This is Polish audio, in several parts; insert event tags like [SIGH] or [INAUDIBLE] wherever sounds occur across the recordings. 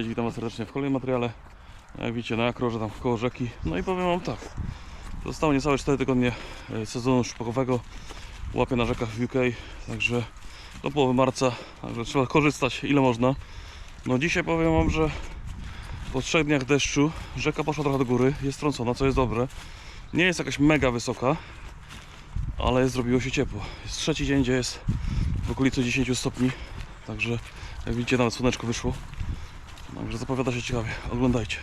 cześć, witam Was serdecznie w kolejnym materiale. Jak widzicie, na akroże tam koło rzeki. No i powiem Wam tak. Zostało niecałe 4 tygodnie e, sezonu szpakowego. Łapię na rzekach w UK, także do połowy marca. Także trzeba korzystać ile można. No dzisiaj powiem Wam, że po trzech dniach deszczu rzeka poszła trochę do góry. Jest trącona, co jest dobre. Nie jest jakaś mega wysoka, ale zrobiło się ciepło. Jest trzeci dzień, gdzie jest w okolicy 10 stopni. Także jak widzicie nawet słoneczko wyszło. Także zapowiada się ciekawie. Oglądajcie.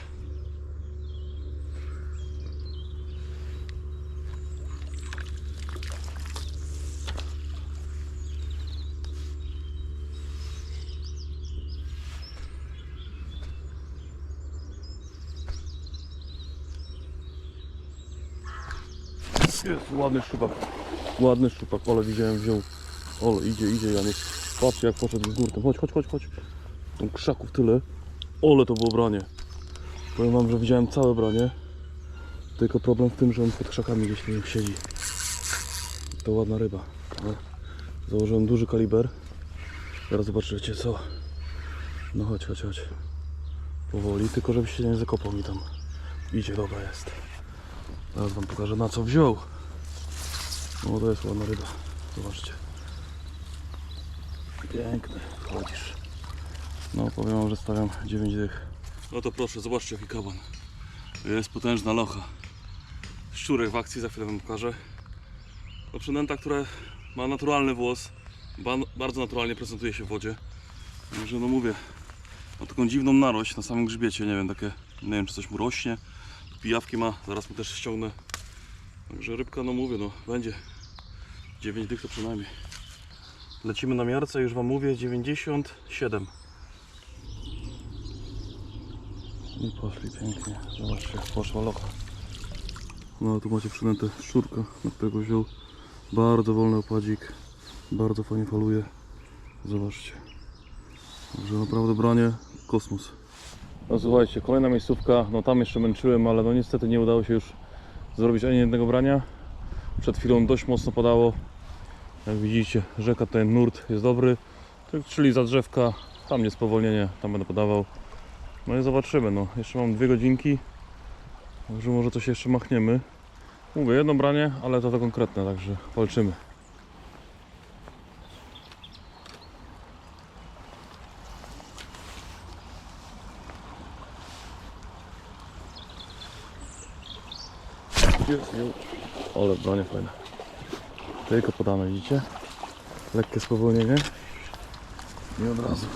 Jest ładny szczupak. Ładny szczupak. Ole widziałem, wziął. Ole idzie, idzie Janusz. Patrzcie jak poszedł z górką. Chodź, chodź, chodź, chodź. Tam krzaków tyle. Ole to było branie. Powiem wam, że widziałem całe branie. Tylko problem w tym, że on pod krzakami gdzieś nie siedzi. To ładna ryba. No. Założyłem duży kaliber. Zaraz zobaczycie co. No chodź, chodź, chodź. Powoli, tylko żebyś się nie zakopał mi tam. Idzie, dobra jest. Zaraz wam pokażę na co wziął. No to jest ładna ryba. Zobaczcie. Piękny, chodzisz. No powiem wam, że stawiam 9 dych. No to proszę, zobaczcie jaki kaban. Jest potężna locha. Szczurek w akcji, za chwilę wam pokażę. To przynęta, która ma naturalny włos. Ba- bardzo naturalnie prezentuje się w wodzie. Także no mówię, ma taką dziwną narość na samym grzbiecie, nie wiem, takie, nie wiem czy coś mu rośnie. Pijawki ma, zaraz mu też ściągnę. Także rybka, no mówię, no będzie. 9 dych to przynajmniej. Lecimy na miarce, już Wam mówię, 97. I poszli pięknie. Zobaczcie, poszła locha. No tu macie przynętę szczurka, na którego wziął bardzo wolny opadzik. Bardzo fajnie faluje. Zobaczcie. Także naprawdę branie kosmos. No słuchajcie, kolejna miejscówka. No tam jeszcze męczyłem, ale no niestety nie udało się już zrobić ani jednego brania. Przed chwilą dość mocno padało. Jak widzicie, rzeka ten nurt jest dobry. Tak, Czyli za drzewka, tam jest spowolnienie, tam będę podawał. No i zobaczymy, no. Jeszcze mam dwie godzinki. Także może coś jeszcze machniemy. Mówię, jedno branie, ale to to konkretne, także walczymy. Ale branie fajne. Tylko podane, widzicie? Lekkie spowolnienie. I od razu.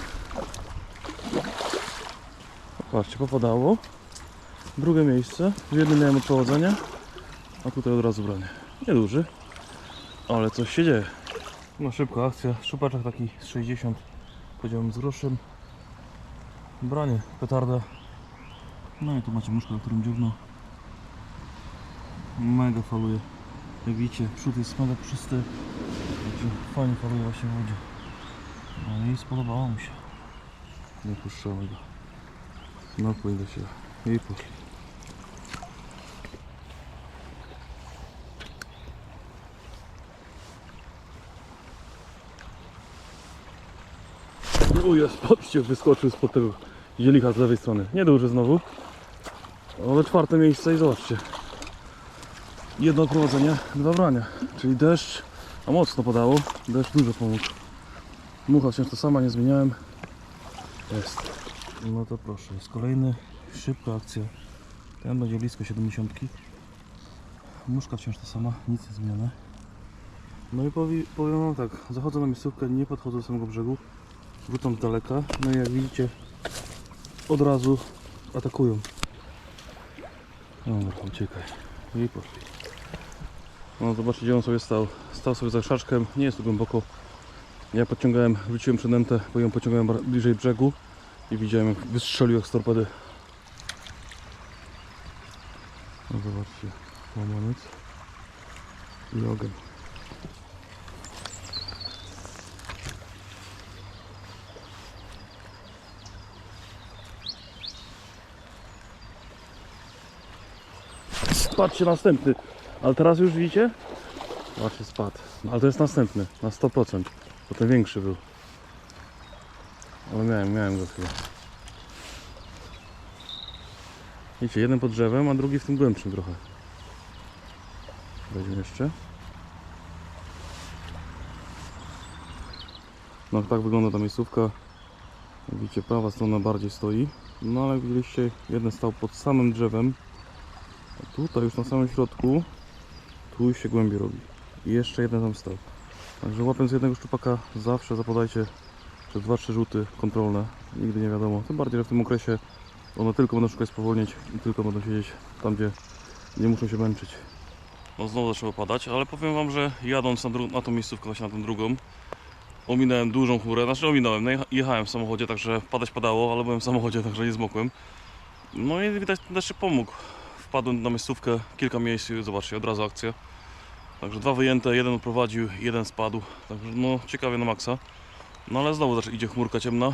Patrzcie, popadało. Drugie miejsce. W jednym miałem odprowadzenie, a tutaj od razu branie. Nieduży, ale coś się dzieje. No szybka akcja. Szupaczek taki z 60, powiedziałbym z groszem. Branie, petarda. No i tu macie muszkę, na którym dziówno. Mega faluje. Jak widzicie, przód jest mega czysty. Fajnie faluje właśnie w wodzie. No i spodobało mi się. Nie puszczamy go. Napłyń do siebie. I poszli. Jest, patrzcie, wyskoczył spod tego zielicha z lewej strony. Nieduży znowu. Ale czwarte miejsce i zobaczcie. Jedno prowadzenie, dwa brania. Czyli deszcz, a mocno padało. Deszcz dużo pomógł. Mucha wciąż to sama, nie zmieniałem. Jest. No to proszę, jest kolejny, szybka akcja. Ten będzie blisko 70. Muszka wciąż ta sama, nic nie zmienione. No i powi, powiem wam tak, zachodzę na miejscówkę, nie podchodzę do samego brzegu. Rzucam z daleka, no i jak widzicie, od razu atakują. Dobra, uciekaj. I poszli. No zobaczcie gdzie on sobie stał. Stał sobie za krzaczkiem, nie jest tu głęboko. Ja podciągałem, wróciłem przynętę, bo ją pociągałem bliżej brzegu i widziałem jak wystrzelił jak z torpedy. No zobaczcie, łamaniec i ogień. Patrzcie następny, ale teraz już widzicie? Patrzcie spadł, no, ale to jest następny, na 100%, bo ten większy był. Ale miałem, miałem go chyba. Wiecie, jeden pod drzewem, a drugi w tym głębszym trochę. Weźmy jeszcze. No tak wygląda ta miejscówka. Widzicie, prawa strona bardziej stoi. No ale widzieliście, jeden stał pod samym drzewem. A tutaj już na samym środku, tu się głębiej robi. I jeszcze jeden tam stał. Także łapiąc jednego szczupaka zawsze zapodajcie przez 2-3 rzuty kontrolne. Nigdy nie wiadomo. Tym bardziej, że w tym okresie one tylko będą szukać spowolnić i tylko będą siedzieć tam, gdzie nie muszą się męczyć. No znowu zaczęło padać, ale powiem Wam, że jadąc na, na tą miejscówkę, właśnie na tą drugą, ominąłem dużą chmurę, znaczy ominąłem, no jecha- jechałem w samochodzie, także padać padało, ale byłem w samochodzie, [LAUGHS] także nie zmokłem. No i widać, ten deszcz pomógł. Wpadłem na miejscówkę, kilka miejsc i zobaczcie, od razu akcja. Także dwa wyjęte, jeden odprowadził, jeden spadł, także no ciekawie na maksa. No ale znowu zacznie- idzie chmurka ciemna.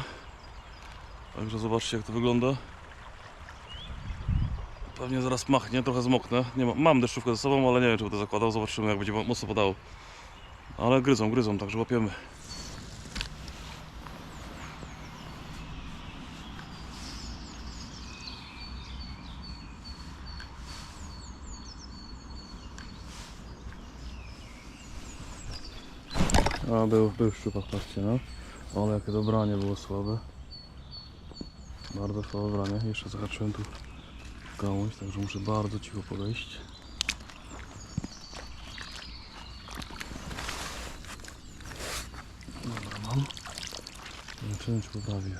Także zobaczcie jak to wygląda. Pewnie zaraz machnie, trochę zmoknę. Nie ma, mam deszczówkę ze sobą, ale nie wiem czy będę zakładał. Zobaczymy jak będzie mo- mocno padało. Ale gryzą, gryzą, także łapiemy. A był, był szczupak, patrzcie no. Ale jakie dobranie było słabe. Bardzo słabe branie. Jeszcze zahaczyłem tu gałąź, także muszę bardzo cicho podejść. Dobra, mam. Zobaczymy, czy poprawi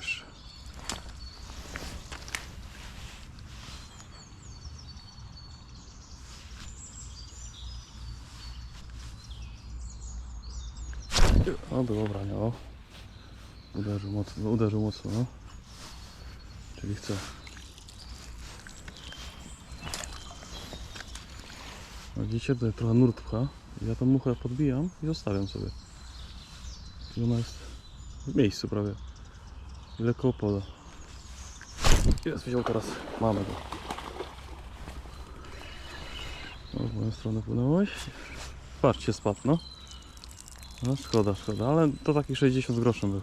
jeszcze. O, było branie, o. Uderzył mocno, uderzył mocno, no. Czyli chce. No widzicie, tutaj trochę nurt pcha. Ja tą muchę podbijam i zostawiam sobie. I ona jest w miejscu prawie. Lekko opada. Jest, wziął teraz. Mamy go. O, w moją stronę płynąłeś. Patrzcie, spadł, no. No szkoda, szkoda, ale to taki 60 z groszem był.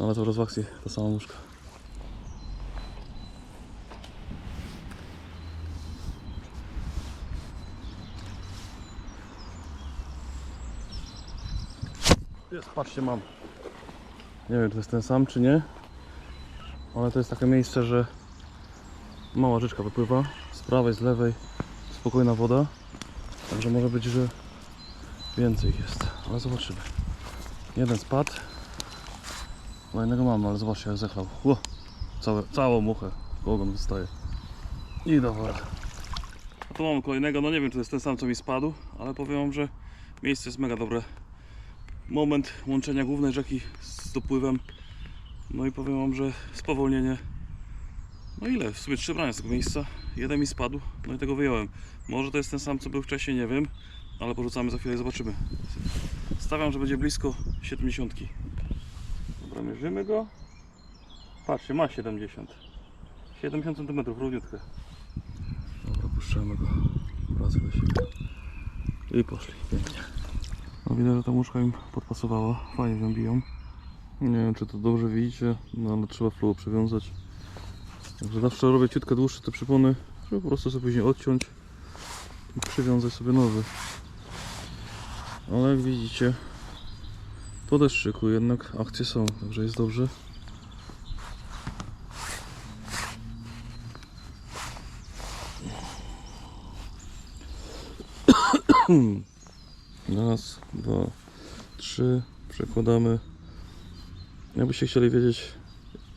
Ale to rozwakcji ta sama muszka. Jest, patrzcie, mam. Nie wiem, czy to jest ten sam, czy nie. Ale to jest takie miejsce, że mała rzeczka wypływa. Z prawej, z lewej. Spokojna woda. Także może być, że więcej jest. Ale zobaczymy. Jeden spadł. Kolejnego mamy, ale zobaczcie jak zachlał. Ło, całe, całą muchę. Ogon wystaje. I dobra. A tu mamy kolejnego, no nie wiem czy to jest ten sam co mi spadł, ale powiem wam, że miejsce jest mega dobre. Moment łączenia głównej rzeki z dopływem. No i powiem wam, że spowolnienie. No ile? W sumie trzy brania z tego miejsca. Jeden mi spadł, no i tego wyjąłem. Może to jest ten sam co był wcześniej, nie wiem. Ale porzucamy za chwilę i zobaczymy. Stawiam, że będzie blisko 70. Dobra, mierzymy go. Patrzcie, ma 70. 70 cm, równiutkę. Dobra, puszczamy go. Wraca do siebie. I poszli, pięknie. No widać, że ta muszka im podpasowała. Fajnie ją biją. Nie wiem, czy to dobrze widzicie, no ale trzeba fluo przywiązać. Także zawsze robię ciutkę dłuższe te przypony, żeby po prostu sobie później odciąć i przywiązać sobie nowy. Ale jak widzicie, po deszczyku jednak akcje są, także jest dobrze. [COUGHS] Raz, dwa, trzy, przekładamy. Jakbyście chcieli wiedzieć,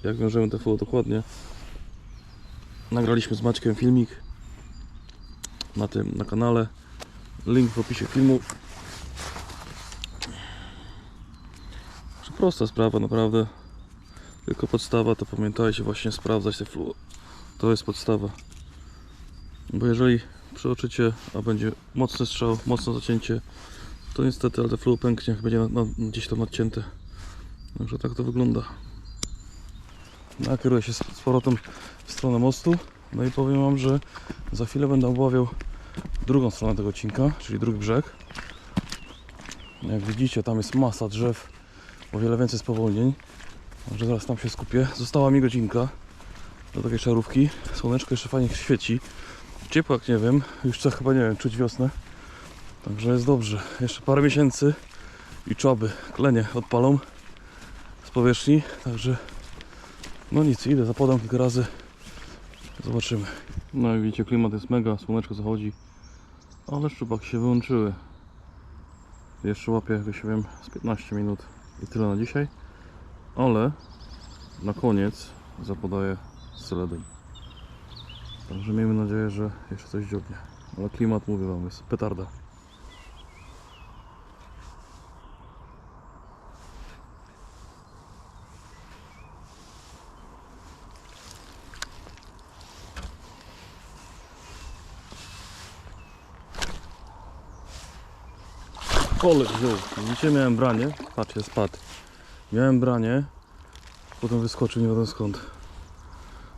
jak wiążemy te fuło dokładnie, nagraliśmy z Maćkiem filmik na tym, na kanale. Link w opisie filmu. Prosta sprawa, naprawdę. Tylko podstawa, to pamiętajcie właśnie sprawdzać te fluo. To jest podstawa. Bo jeżeli przeoczycie, a będzie mocny strzał, mocne zacięcie, to niestety, ale te fluo pęknie, jak będzie na, na, gdzieś tam nadcięte. Także tak to wygląda. Nakieruję się z, z powrotem w stronę mostu. No i powiem Wam, że za chwilę będę obawiał drugą stronę tego odcinka, czyli drugi brzeg. Jak widzicie, tam jest masa drzew, o wiele więcej spowolnień. Także zaraz tam się skupię. Została mi godzinka. do takiej szarówki. Słoneczko jeszcze fajnie świeci. Ciepło jak nie wiem, już co chyba nie wiem, czuć wiosnę. Także jest dobrze. Jeszcze parę miesięcy i czoby, klenie odpalą z powierzchni. Także no nic, idę, zapodam kilka razy. Zobaczymy. No i widzicie, klimat jest mega, słoneczko zachodzi. Ale szczupaki się wyłączyły. Jeszcze łapię, wysiłem z 15 minut i tyle na dzisiaj. Ale na koniec zapodaję seledem. Także miejmy nadzieję, że jeszcze coś dziobnie. Ale klimat, mówię Wam, jest petarda. Kolek wziął. Widzicie, miałem branie. Patrzcie, spadł. Miałem branie. Potem wyskoczył nie wiadomo skąd.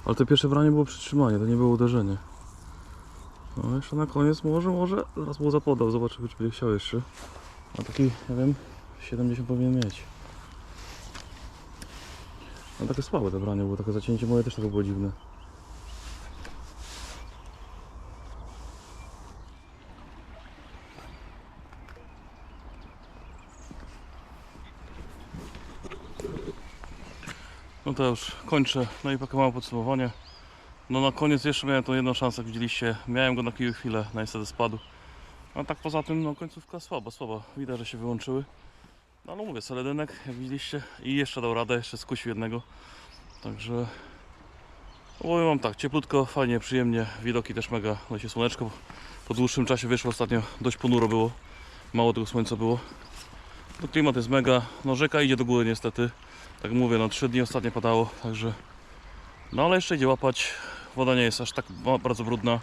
Ale to pierwsze branie było przytrzymanie, to nie było uderzenie. No jeszcze na koniec może, może raz mu zapodał, zobaczymy czy będzie chciał jeszcze. A taki, nie wiem, 70 powinien mieć. No takie słabe te branie było, takie zacięcie moje też takie było dziwne. To już kończę. No i takie małe podsumowanie. No na koniec jeszcze miałem tą jedną szansę, jak widzieliście. Miałem go na kilka chwilę, no niestety spadł. A tak poza tym, no końcówka słaba, słaba. Widać, że się wyłączyły. No ale mówię, seledynek, jak widzieliście. I jeszcze dał radę, jeszcze skusił jednego. Także... No powiem wam tak, cieplutko, fajnie, przyjemnie. Widoki też mega, no się słoneczko po dłuższym czasie wyszło ostatnio. Dość ponuro było. Mało tego słońca było. No klimat jest mega. No rzeka idzie do góry niestety. Tak mówię, no 3 dni ostatnio padało, także. No ale jeszcze idzie łapać. Woda nie jest aż tak ba- bardzo brudna.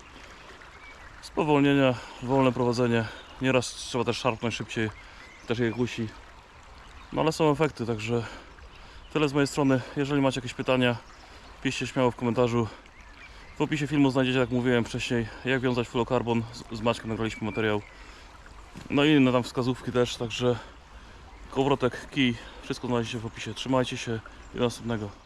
Spowolnienia, wolne prowadzenie. Nieraz trzeba też szarpnąć szybciej, też je kusi. No ale są efekty, także tyle z mojej strony. Jeżeli macie jakieś pytania, piszcie śmiało w komentarzu. W opisie filmu znajdziecie, jak mówiłem wcześniej, jak wiązać fluorokarbon. Z- Z Maćkiem nagraliśmy materiał. No i inne tam wskazówki też, także kołowrotek, kij, wszystko znajdziecie w opisie. Trzymajcie się i do następnego.